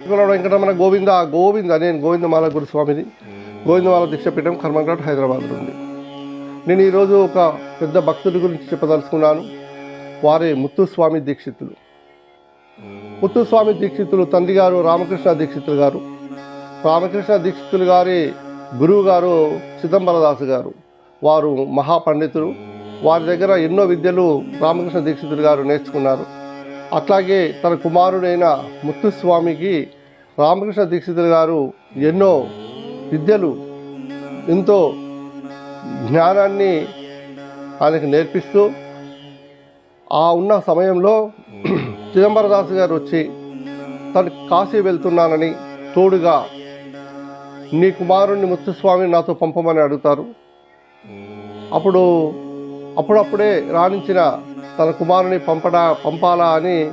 వెంకటరమణ గోవింద గోవింద నేను గోవిందమాల గురుస్వామిని. గోవిందమాల దీక్షపీఠం కర్మఘాట్ హైదరాబాద్లో ఉంది. నేను ఈరోజు ఒక పెద్ద భక్తుడి గురించి చెప్పదలుచుకున్నాను. వారే ముత్తుస్వామి దీక్షితులు. ముత్తుస్వామి దీక్షితులు తండ్రి గారు రామకృష్ణ దీక్షితులు గారు. రామకృష్ణ దీక్షితులు గారి గురువు గారు చిదంబరదాసు గారు. వారు మహాపండితులు. వారి దగ్గర ఎన్నో విద్యలు రామకృష్ణ దీక్షితులు గారు నేర్చుకున్నారు. అట్లాగే తన కుమారుడైన ముత్తుస్వామికి రామకృష్ణ దీక్షితులు గారు ఎన్నో విద్యలు ఎంతో జ్ఞానాన్ని ఆయనకు నేర్పిస్తూ ఆ ఉన్న సమయంలో చిదంబరదాసు గారు వచ్చి తను కాశీ వెళ్తున్నానని తోడుగా నీ కుమారుణ్ణి ముత్తుస్వామిని నాతో పంపమని అడుగుతారు. అప్పుడు అప్పుడప్పుడే రాణించిన తన కుమారుని పంపడా పంపాలా అని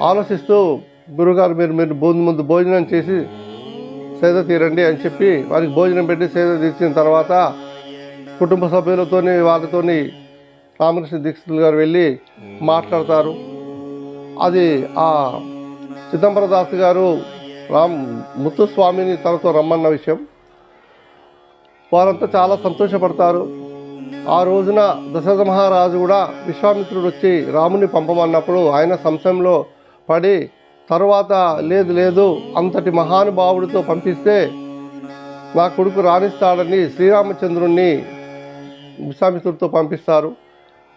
ఆలోచిస్తూ గురుగారు మీరు మీరు భూమి ముందు భోజనం చేసి సేద తీరండి అని చెప్పి వారికి భోజనం పెట్టి సేద తీర్చిన తర్వాత కుటుంబ సభ్యులతోని వాళ్ళతోని రామకృష్ణ దీక్షితులు గారు వెళ్ళి మాట్లాడతారు. అది ఆ చిదంబరదాస్ గారు రామ్ ముత్తుస్వామిని తనతో రమ్మన్న విషయం. వారంతా చాలా సంతోషపడతారు. ఆ రోజున దశరథ మహారాజు కూడా విశ్వామిత్రుడు వచ్చి రాముని పంపమన్నప్పుడు ఆయన సంశయంలో పడి తర్వాత లేదు లేదు అంతటి మహానుభావుడితో పంపిస్తే నా కొడుకు రాణిస్తాడని శ్రీరామచంద్రుణ్ణి విశ్వామిత్రుడితో పంపిస్తారు.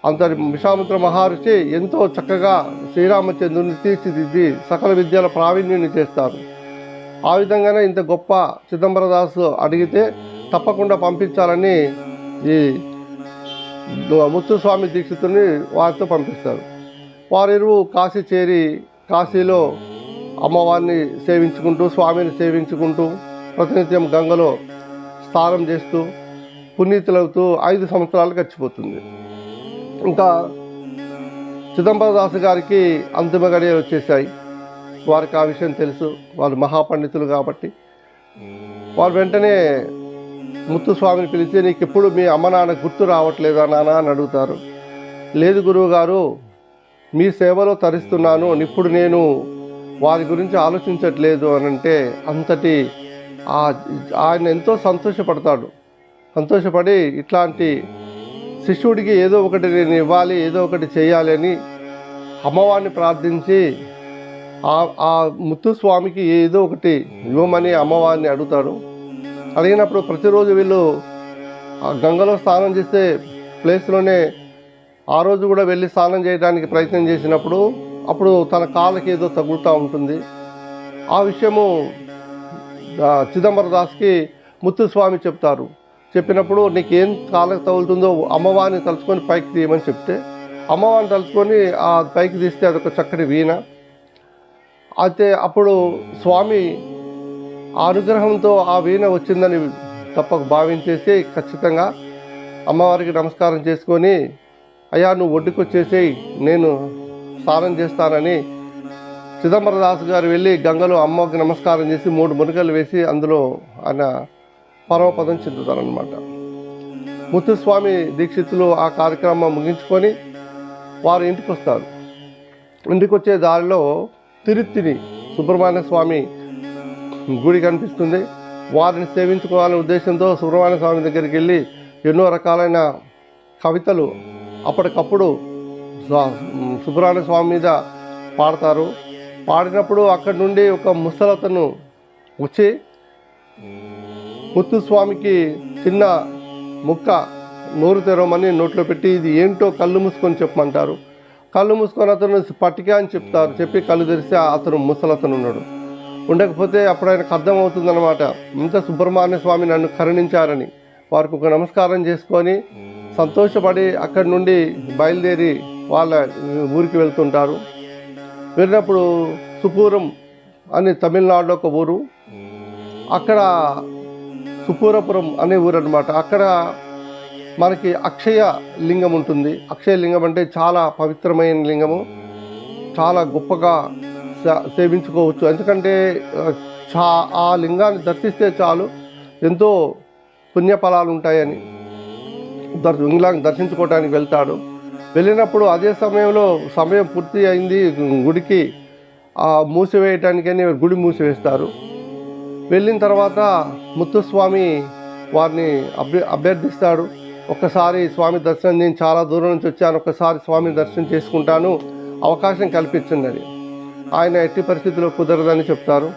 అంతటి విశ్వామిత్ర మహర్షి ఎంతో చక్కగా శ్రీరామచంద్రుని తీర్చిదిద్ది సకల విద్యల ప్రావీణ్యుని చేస్తారు. ఆ విధంగానే ఇంత గొప్ప చిదంబరదాసు అడిగితే తప్పకుండా పంపించాలని ఈ ముత్తుస్వామి దీక్షితుని వారితో పంపిస్తారు. వారిరువు కాశీ చేరి కాశీలో అమ్మవారిని సేవించుకుంటూ స్వామిని సేవించుకుంటూ ప్రతినిత్యం గంగలో స్నానం చేస్తూ పునీతులవుతూ ఐదు సంవత్సరాలు గడిచిపోతుంది. ఇంకా చిదంబరదాసు గారికి అంతిమ గడియలు వచ్చేసాయి వారికి ఆ విషయం తెలుసు. వాళ్ళు మహాపండితులు కాబట్టి. వారు వెంటనే ముత్తుస్వామిని పిలిచి నీకు ఎప్పుడు మీ అమ్మ నాన్న గుర్తు రావట్లేదా నాన్న అని అడుగుతారు. లేదు గురువు గారు మీ సేవలో తరిస్తున్నాను ఇప్పుడు నేను వారి గురించి ఆలోచించట్లేదు అని అంటే అంతటి ఆ- ఆయన ఎంతో సంతోషపడతాడు. సంతోషపడి ఇట్లాంటి శిష్యుడికి ఏదో ఒకటి నేను ఇవ్వాలి ఏదో ఒకటి చేయాలి అని అమ్మవారిని ప్రార్థించి ఆ ముత్తుస్వామికి ఏదో ఒకటి ఇవ్వమని అమ్మవారిని అడుగుతాడు. అడిగినప్పుడు ప్రతిరోజు వీళ్ళు ఆ గంగలో స్నానం చేసే ప్లేస్లోనే ఆ రోజు కూడా వెళ్ళి స్నానం చేయడానికి ప్రయత్నం చేసినప్పుడు అప్పుడు తన కాళ్ళకి ఏదో తగులుతూ ఉంటుంది. ఆ విషయము చిదంబరదాస్కి ముత్తుస్వామి చెప్తారు. చెప్పినప్పుడు నీకేం కాళ్ళకి తగులుతుందో అమ్మవారిని తలుచుకొని పైకి తీయమని చెప్తే అమ్మవారిని తలుచుకొని ఆ పైకి తీస్తే అదొక చక్కటి వీణ. అయితే అప్పుడు స్వామి అనుగ్రహంతో ఆ వీణ వచ్చిందని తప్పక భావించేసి ఖచ్చితంగా అమ్మవారికి నమస్కారం చేసుకొని అయ్యా నువ్వు ఒడ్డుకొచ్చేసేయి నేను స్నానం చేస్తానని. చిదంబరదాస్ గారు వెళ్ళి గంగలో అమ్మకి నమస్కారం చేసి మూడు మునకలు వేసి అందులో ఆయన పరమపదం చెందుతారనమాట ముత్తుస్వామి దీక్షితులు ఆ కార్యక్రమం ముగించుకొని వారు ఇంటికి వస్తారు ఇంటికి వచ్చే దారిలో తిరుత్తిని సుబ్రహ్మణ్య స్వామి గుడి కనిపిస్తుంది. వారిని సేవించుకోవాలనే ఉద్దేశంతో సుబ్రహ్మణ్య స్వామి దగ్గరికి వెళ్ళి ఎన్నో రకాలైన కవితలు అప్పటికప్పుడు సుబ్రహ్మణ్య స్వామి మీద పాడతారు. పాడినప్పుడు అక్కడి నుండి ఒక ముసలతను వచ్చి ముత్తుస్వామికి చిన్న ముక్క నోరు తెరవమని నోట్లో పెట్టి ఇది ఏంటో కళ్ళు మూసుకొని చెప్పమంటారు. కళ్ళు మూసుకొని అతను పట్టిక అని చెప్తారు. చెప్పి కళ్ళు తెరిస్తే అతను ముసలతను ఉన్నాడు ఉండకపోతే అప్పుడు ఆయనకు అర్థమవుతుందన్నమాట ఇంత సుబ్రహ్మణ్య స్వామి నన్ను కరుణించారని. వారికి ఒక నమస్కారం చేసుకొని సంతోషపడి అక్కడి నుండి బయలుదేరి వాళ్ళ ఊరికి వెళ్తుంటారు. వెళ్ళినప్పుడు సుపూరం అని తమిళనాడులో ఒక ఊరు. అక్కడ సుపూరపురం అనే ఊరు అనమాట అక్కడ మనకి అక్షయ లింగం ఉంటుంది. అక్షయ లింగం అంటే చాలా పవిత్రమైన లింగము. చాలా గొప్పగా సేవించుకోవచ్చు. ఎందుకంటే చా ఆ లింగాన్ని దర్శిస్తే చాలు ఎంతో పుణ్యఫలాలు ఉంటాయని దర్ లింగాన్ని దర్శించుకోవడానికి వెళ్తాడు. వెళ్ళినప్పుడు అదే సమయంలో సమయం పూర్తి అయింది. గుడికి మూసివేయటానికని గుడి మూసివేస్తారు. వెళ్ళిన తర్వాత ముత్తుస్వామి వారిని అభ్య అభ్యర్థిస్తాడు. ఒక్కసారి స్వామి దర్శనం నేను చాలా దూరం నుంచి వచ్చాను. ఒక్కసారి స్వామి దర్శనం చేసుకుంటాను. అవకాశం కల్పించండి ఆయన ఎట్టి పరిస్థితిలో కుదరదని చెప్తారు.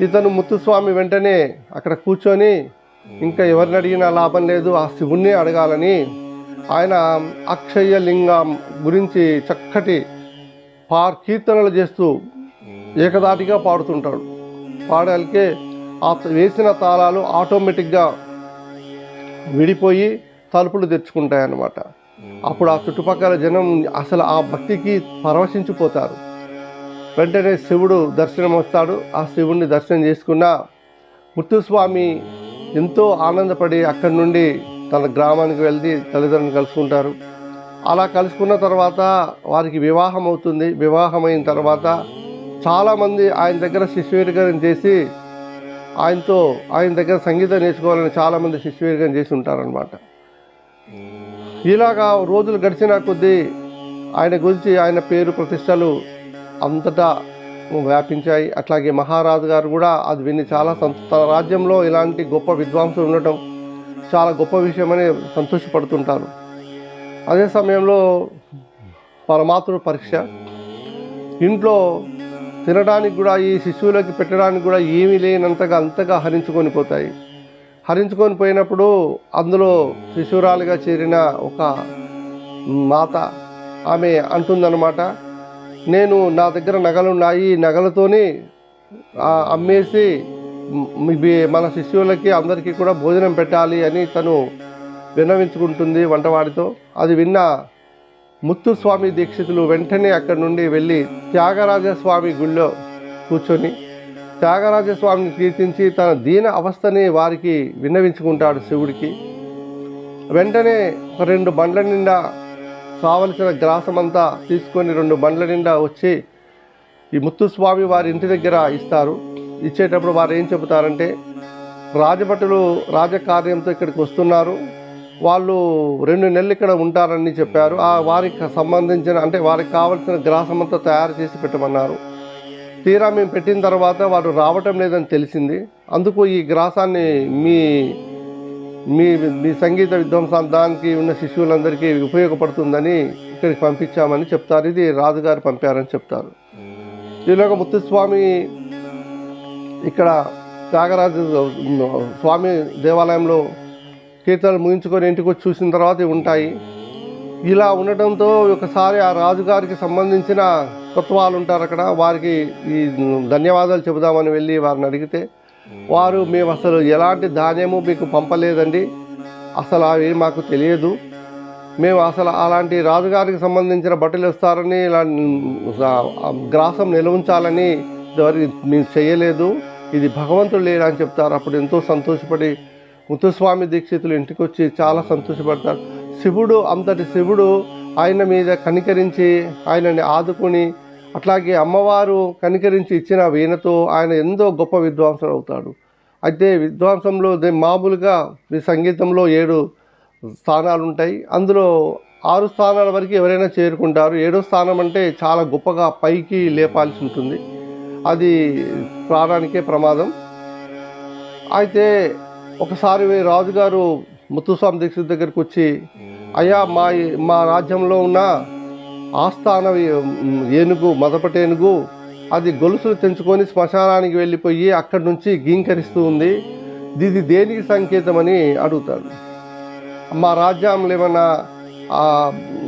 ఇతను ముత్తుస్వామి వెంటనే అక్కడ కూర్చొని ఇంకా ఎవరిని అడిగినా లాభం లేదు ఆ శివుణ్ణి అడగాలని ఆయన అక్షయ లింగం గురించి చక్కటి పార్ కీర్తనలు చేస్తూ ఏకదాటిగా పాడుతుంటాడు. పాడాలికే ఆ వేసిన తాళాలు ఆటోమేటిక్గా విడిపోయి తలుపులు తెచ్చుకుంటాయి అన్నమాట అప్పుడు ఆ చుట్టుపక్కల జనం అసలు ఆ భక్తికి పరవశించిపోతారు. వెంటనే శివుడు దర్శనం వస్తాడు. ఆ శివుడిని దర్శనం చేసుకున్న ముత్తుస్వామి ఎంతో ఆనందపడి అక్కడి నుండి తన గ్రామానికి వెళ్ళి తల్లిదండ్రులను కలుసుకుంటారు. అలా కలుసుకున్న తర్వాత వారికి వివాహం అవుతుంది. వివాహం అయిన తర్వాత చాలామంది ఆయన దగ్గర శిష్యవీరగం చేసి ఆయనతో ఆయన దగ్గర సంగీతం నేర్చుకోవాలని చాలామంది శిష్యవీరగం చేసి ఉంటారనమాట ఇలాగా రోజులు గడిచిన కొద్దీ ఆయన గురించి ఆయన పేరు ప్రతిష్టలు అంతటా వ్యాపించాయి. అట్లాగే మహారాజు గారు కూడా అది విని చాలా సంత తన రాజ్యంలో ఇలాంటి గొప్ప విద్వాంసులు ఉండటం చాలా గొప్ప విషయమని సంతోషపడుతుంటారు. అదే సమయంలో పరమాత్మ పరీక్ష. ఇంట్లో తినడానికి కూడా ఈ శిశువులకి పెట్టడానికి కూడా ఏమీ లేనంతగా అంతగా హరించుకొని పోతాయి. హరించుకొని పోయినప్పుడు అందులో శిశురాలుగా చేరిన ఒక మాత ఆమె అంటుందన్నమాట నేను నా దగ్గర నగలున్నాయి ఈ నగలతోని అమ్మేసి మన శిష్యులకి అందరికీ కూడా భోజనం పెట్టాలి అని తను విన్నవించుకుంటుంది వంటవాడితో. అది విన్న ముత్తుస్వామి దీక్షితులు వెంటనే అక్కడి నుండి వెళ్ళి త్యాగరాజస్వామి గుళ్ళో కూర్చొని త్యాగరాజస్వామిని కీర్తించి తన దీన అవస్థని వారికి విన్నవించుకుంటాడు శివుడికి. వెంటనే ఒక రెండు బండ్ల నిండా కావలసిన గ్రాసమంతా తీసుకొని రెండు బండ్ల నిండా వచ్చి ఈ ముత్తుస్వామి వారి ఇంటి దగ్గర ఇస్తారు. ఇచ్చేటప్పుడు వారు ఏం చెబుతారంటే రాజభటులు రాజకార్యంతో ఇక్కడికి వస్తున్నారు. వాళ్ళు రెండు నెలలు ఇక్కడ ఉంటారని చెప్పారు. ఆ వారికి సంబంధించిన అంటే వారికి కావలసిన గ్రాసమంతా తయారు చేసి పెట్టమన్నారు. తీరా మేము పెట్టిన తర్వాత వారు రావటం లేదని తెలిసింది. అందుకు ఈ గ్రాసాన్ని మీ మీ మీ సంగీత విధ్వంసానికి ఉన్న శిశువులందరికీ ఉపయోగపడుతుందని ఇక్కడికి పంపించామని చెప్తారు. ఇది రాజుగారు పంపారని చెప్తారు. ఈలోగా ముత్తుస్వామి ఇక్కడ త్యాగరాజు స్వామి దేవాలయంలో కీర్తనలు ముగించుకొని ఇంటికి వచ్చి చూసిన తర్వాత ఉంటాయి. ఇలా ఉండటంతో ఒకసారి ఆ రాజుగారికి సంబంధించిన కొత్త వాళ్ళు ఉంటారు అక్కడ. వారికి ఈ ధన్యవాదాలు చెబుదామని వెళ్ళి వారిని అడిగితే వారు మేము అసలు ఎలాంటి ధాన్యము మీకు పంపలేదండి. అసలు అవి మాకు తెలియదు. మేము అసలు అలాంటి రాజుగారికి సంబంధించిన బట్టలు ఇస్తారని ఇలా గ్రాసం నిలవుంచాలని మేము చేయలేదు. ఇది భగవంతుడు లేడా అని చెప్తారు. అప్పుడు ఎంతో సంతోషపడి ముత్తుస్వామి దీక్షితులు ఇంటికి వచ్చి చాలా సంతోషపడతారు. శివుడు అంతటి శివుడు ఆయన మీద కనికరించి ఆయనని ఆదుకొని అట్లాగే అమ్మవారు కనికరించి ఇచ్చిన వీణతో ఆయన ఎంతో గొప్ప విద్వాంసుడు అవుతాడు. అయితే విద్వాంసంలో మామూలుగా మీ సంగీతంలో ఏడు స్థానాలు ఉంటాయి అందులో ఆరు స్థానాల వరకు ఎవరైనా చేరుకుంటారు. ఏడో స్థానం అంటే చాలా గొప్పగా పైకి లేపాల్సి ఉంటుంది. అది ప్రాణానికే ప్రమాదం. అయితే ఒకసారి రాజుగారు ముత్తుస్వామి దీక్షిత్ దగ్గరికి వచ్చి అయ్యా మా మా రాజ్యంలో ఉన్న ఆస్థాన ఏనుగు మొదపటేనుగు అది గొలుసులు తెంచుకొని శ్మశానానికి వెళ్ళిపోయి అక్కడి నుంచి గీంకరిస్తూ ఉంది. ఇది దేనికి సంకేతమని అడుగుతాడు. మా రాజ్యంలో ఏమైనా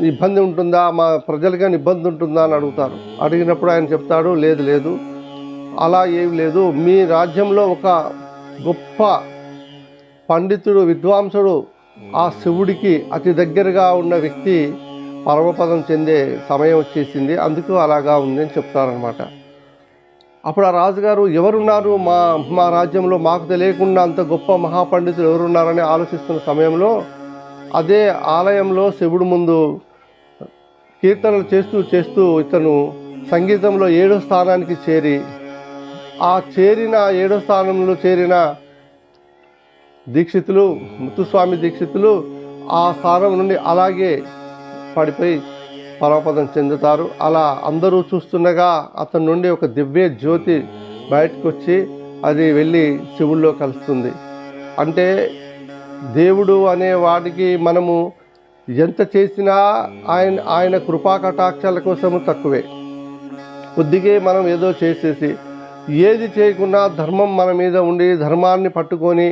ఇబ్బంది ఉంటుందా? మా ప్రజలకి ఇబ్బంది ఉంటుందా అని అడుగుతారు అడిగినప్పుడు ఆయన చెప్తాడు లేదు లేదు. అలా ఏం లేదు. మీ రాజ్యంలో ఒక గొప్ప పండితుడు విద్వాంసుడు ఆ శివుడికి అతి దగ్గరగా ఉన్న వ్యక్తి పరమపదం చెందే సమయం వచ్చేసింది. అందుకు అలాగా ఉంది అని చెప్తారనమాట అప్పుడు ఆ రాజుగారు ఎవరున్నారు? మా మా రాజ్యంలో మాకు తెలియకుండా అంత గొప్ప మహాపండితులు ఎవరున్నారని ఆలోచిస్తున్న సమయంలో అదే ఆలయంలో శివుడు ముందు కీర్తనలు చేస్తూ చేస్తూ ఇతను సంగీతంలో ఏడో స్థానానికి చేరి ఆ చేరిన ఏడో స్థానంలో చేరిన దీక్షితులు ముత్తుస్వామి దీక్షితులు ఆ స్థానం నుండి అలాగే పడిపోయి పరమపదం చెందుతారు. అలా అందరూ చూస్తుండగా అతని నుండి ఒక దివ్య జ్యోతి బయటకు వచ్చి అది వెళ్ళి శివుల్లో కలుస్తుంది. అంటే దేవుడు అనే వాడికి మనము ఎంత చేసినా ఆయన ఆయన కృపా కటాక్షాల కోసము తక్కువే. కొద్దిగే మనం ఏదో చేసేసి ఏది చేయకుండా ధర్మం మన మీద ఉండి ధర్మాన్ని పట్టుకొని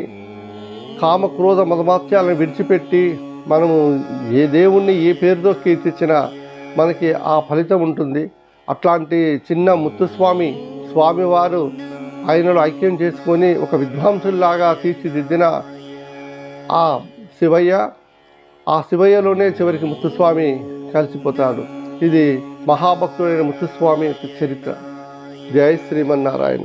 కామ క్రోధ మదమాత్యాలను విడిచిపెట్టి మనము ఏ దేవుణ్ణి ఏ పేరుతో కీర్తించినా మనకి ఆ ఫలితం ఉంటుంది. అట్లాంటి చిన్న ముత్తుస్వామి స్వామివారు ఆయనలో ఐక్యం చేసుకొని ఒక విద్వాంసుల్లాగా తీర్చిదిద్దిన ఆ శివయ్య ఆ శివయ్యలోనే చివరికి ముత్తుస్వామి కలిసిపోతాడు. ఇది మహాభక్తుడైన ముత్తుస్వామి యొక్క చరిత్ర. జై శ్రీమన్నారాయణ.